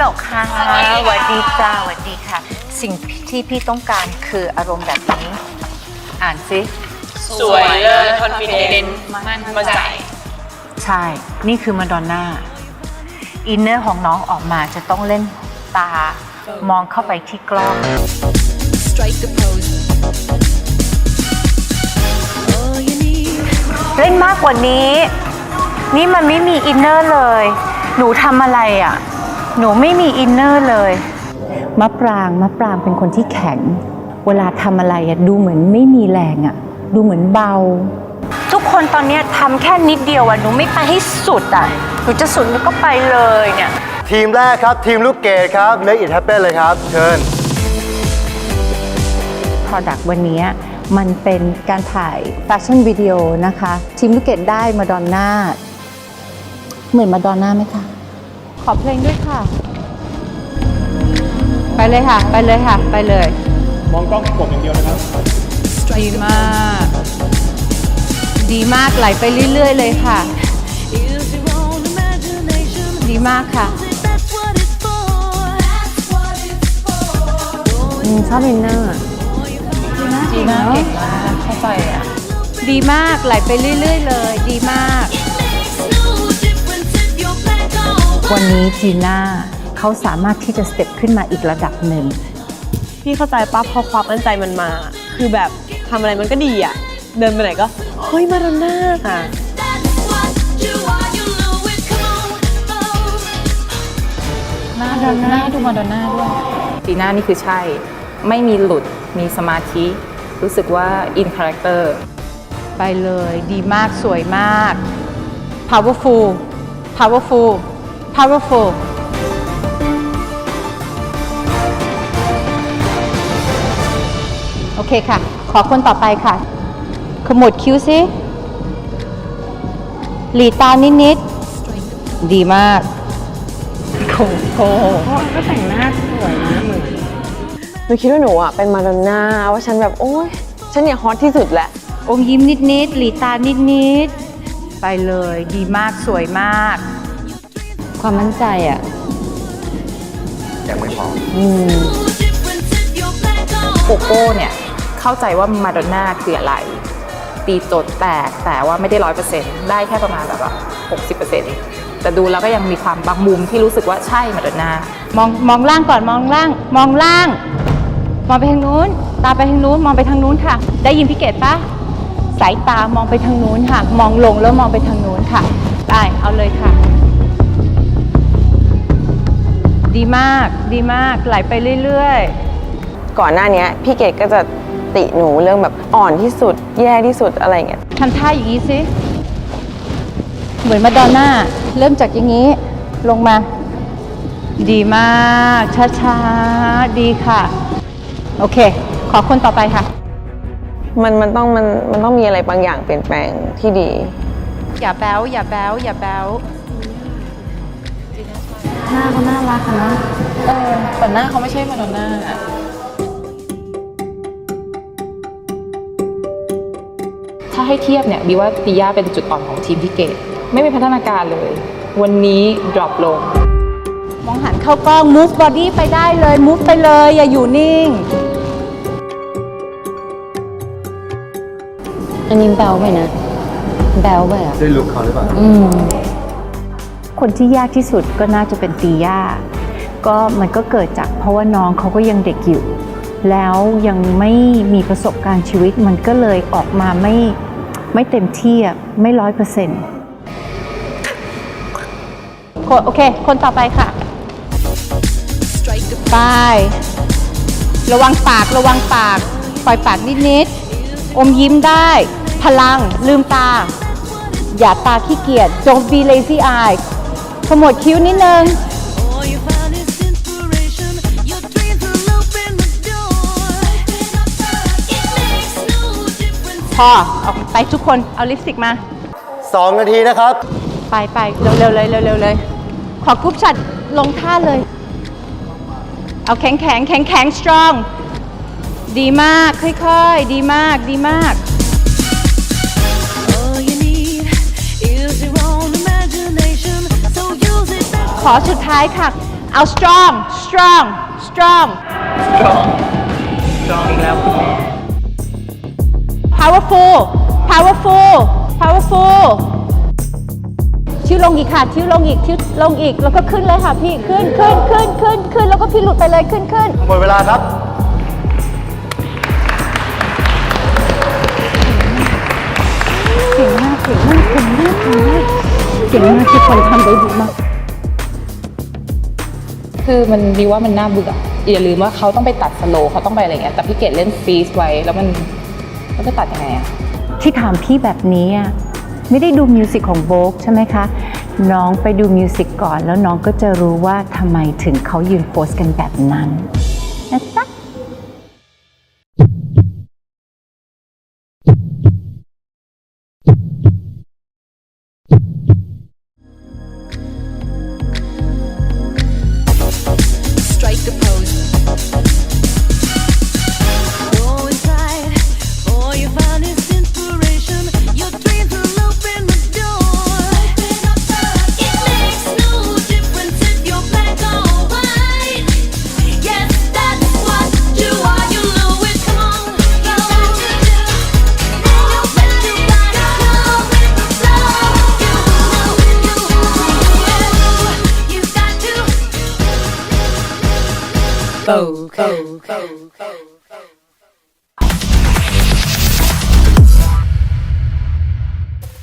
เหรอคะสวัสดีจ้าสวัสดีค่ะ สิ่งที่พี่ต้องการคืออารมณ์แบบนี้ อ่านสิสวยเลิศคอนฟิเดนซ์มั่นใจ ใช่ นี่คือมาดอนน่า อินเนอร์ของน้องออกมาจะต้องเล่นตามองเข้าไปที่กล้อง Strike the pose. All you need. เล่นมากกว่านี้ นี่มันไม่มีอินเนอร์เลย หนูทำอะไรอะ่ะ หนูไม่มีอินเนอร์เลย มะปรางมะปรางเป็นคนที่แข็ง เวลาทำอะไรอะดูเหมือนไม่มีแรงอะดูเหมือนเบา ทุกคนตอนเนี้ยทำแค่นิดเดียวอะหนูไม่ไปให้สุดอะหนูจะสุดหนูก็ไปเลยเนี่ย ทีมแรกครับ ทีมลูกเกดครับ Make it happen เลยครับ เชิญ Product วันนี้มันเป็นการถ่ายแฟชั่นวิดีโอนะคะ ทีมลูกเกดได้มาดอนน่าเหมือนมาดอนน่าไหมคะ ขอเพลงด้วยค่ะ ไปเลยค่ะ ไปเลยค่ะ ไปเลย มองกล้องกดอย่างเดียวนะครับดีมาก ดีมากไหลไปเรื่อย ๆ เลยค่ะ Use your own imagination. ดีมากค่ะ That's what it's for. That's what it's for. ชอบอินเนอร์จีน่าเก่งมากเข้าใจอะ ดีมากไหลไปเรื่อย ๆ เลย ดีมาก วันนี้จีน่าเขาสามารถที่จะสเต็ปขึ้นมาอีกระดับหนึ่ง พี่เข้าใจป้าพอความมั่นใจมันมา คือแบบทำอะไรมันก็ดีอะ เดินไปไหนก็ เฮ้ยมาดอนน่าค่ะ That's what you are. You know it. Come on. Oh. หน้าดูหน้าดูมาดอนน่าด้วยจีน่านี่คือใช่ ไม่มีหลุด มีสมาธิ รู้สึกว่าอินคาแรคเตอร์ไปเลย ดีมาก สวยมาก powerful powerful powerful โอเคค่ะ ขอคนต่อไปค่ะ ขมวดคิ้วสิหลีตานิดๆ ดีมากหนูคิดว่าหนูอะเป็นมาดอนน่าว่าฉันแบบโอ๊ยฉันเนี่ยฮอตที่สุดแหละอมยิ้มนิดๆ หลีตานิดๆ ไปเลย ดีมากสวยมาก ความมั่นใจอะ ยังไม่พอ No difference if you're black or โกโก้เนี่ย เข้าใจว่ามาดอนน่าคืออะไร ตีโจทย์แตกแต่ว่าไม่ได้ร้อยเปอร์เซ็นต์ได้แค่ประมาณแบบว่าหกสิบเปอร์เซ็นต์แต่ดูแล้วก็ยังมีความบางมุมที่รู้สึกว่าใช่มาดอนน่ามองมองล่างก่อนมองล่าง มองล่าง มองไปทางนู้น ตาไปทางนู้น มองไปทางนู้นค่ะ ได้ยินพี่เกดปะสายตามองไปทางนู้นค่ะ มองลงแล้วมองไปทางนู้นค่ะ ได้เอาเลยค่ะ ดีมาก ดีมาก ไหลไปเรื่อยก่อนหน้าเนี้ยพี่เกดก็จะติหนูเรื่องแบบอ่อนที่สุด แย่ที่สุดอะไรเงี้ยๆทำท่าอย่างนี้สิ เหมือนมาดอนน่า เริ่มจากอย่างนี้ ลงมา ดีมาก ช้าๆ ดีค่ะ โอเค ขอคนต่อไปค่ะ มันมันต้องมันมันต้องมีอะไรบางอย่างเปลี่ยนแปลงที่ดี อย่าแบ้ว อย่าแบ้ว อย่าแบ้ว แต่หน้าเขาไม่ใช่มาดอนน่าถ้าให้เทียบเนี่ยบีว่าติย่าเป็นจุดอ่อนของทีมพี่เกดไม่มีพัฒนาการเลย วันนี้ drop ลง มองหันเข้ากล้อง move body ไปได้เลย move ไปเลยอย่าอยู่นิ่ง อันนี้แบลไปนะ แบลไปอะได้ลุกเขาหรือเปล่า อืม คนที่ยากที่สุดก็น่าจะเป็นตีย่าก็มันก็เกิดจากเพราะว่าน้องเขาก็ยังเด็กอยู่ แล้วยังไม่มีประสบการณ์ชีวิตมันก็เลยออกมาไม่ไม่เต็มที่อะไม่ร้อยเปอร์เซ็นต์โอเค คนต่อไปค่ะ strike the ไประวังปากระวังปาก ปล่อยปากนิดๆอมยิ้มได้ พลังลืมตา อย่าตาขี้เกียจ don't be lazy eye ขมวดคิ้วนิดนึง All you find is inspiration. Your dreams will open the door. It makes no difference. พอเอาไปทุกคนเอาลิปสติกมา2นาทีนะครับ ไปไปเร็วๆเลยเร็วๆเลย ขอกรุ๊ปชัดลงท่าเลย เอาแข็งแข็งแข็งแข็ง strong ดีมาก ค่อยๆ ดีมากดีมาก ขอสุดท้ายค่ะ เอา strong strong strong strong strong อีกแล้วคุณแม่ powerful powerful powerful ชิ้วลงอีกค่ะชิ้วลงอีกชิ้วลงอีก แล้วก็ขึ้นเลยค่ะพี่ขึ้นขึ้นขึ้นขึ้นขึ้นแล้วก็พี่หลุดไปเลยขึ้นขึ้น หมดเวลาครับ เก่งมากเก่งมากเก่งมากเก่งมากเก่งมากทุกคนทำได้ดีมาก คือมันดีว่ามันน่าเบื่ออย่าลืมว่าเขาต้องไปตัดสโลเขาต้องไปอะไรเงี้ยแต่พี่เกดเล่นฟรีซไว้แล้วมันมันจะตัดยังไงอะที่ถามพี่แบบนี้อะไม่ได้ดูมิวสิกของโบกใช่ไหมคะ น้องไปดูมิวสิกก่อน แล้วน้องก็จะรู้ว่าทำไมถึงเขายืนโพสกันแบบนั้น Coke, Coke, Coke, Coke.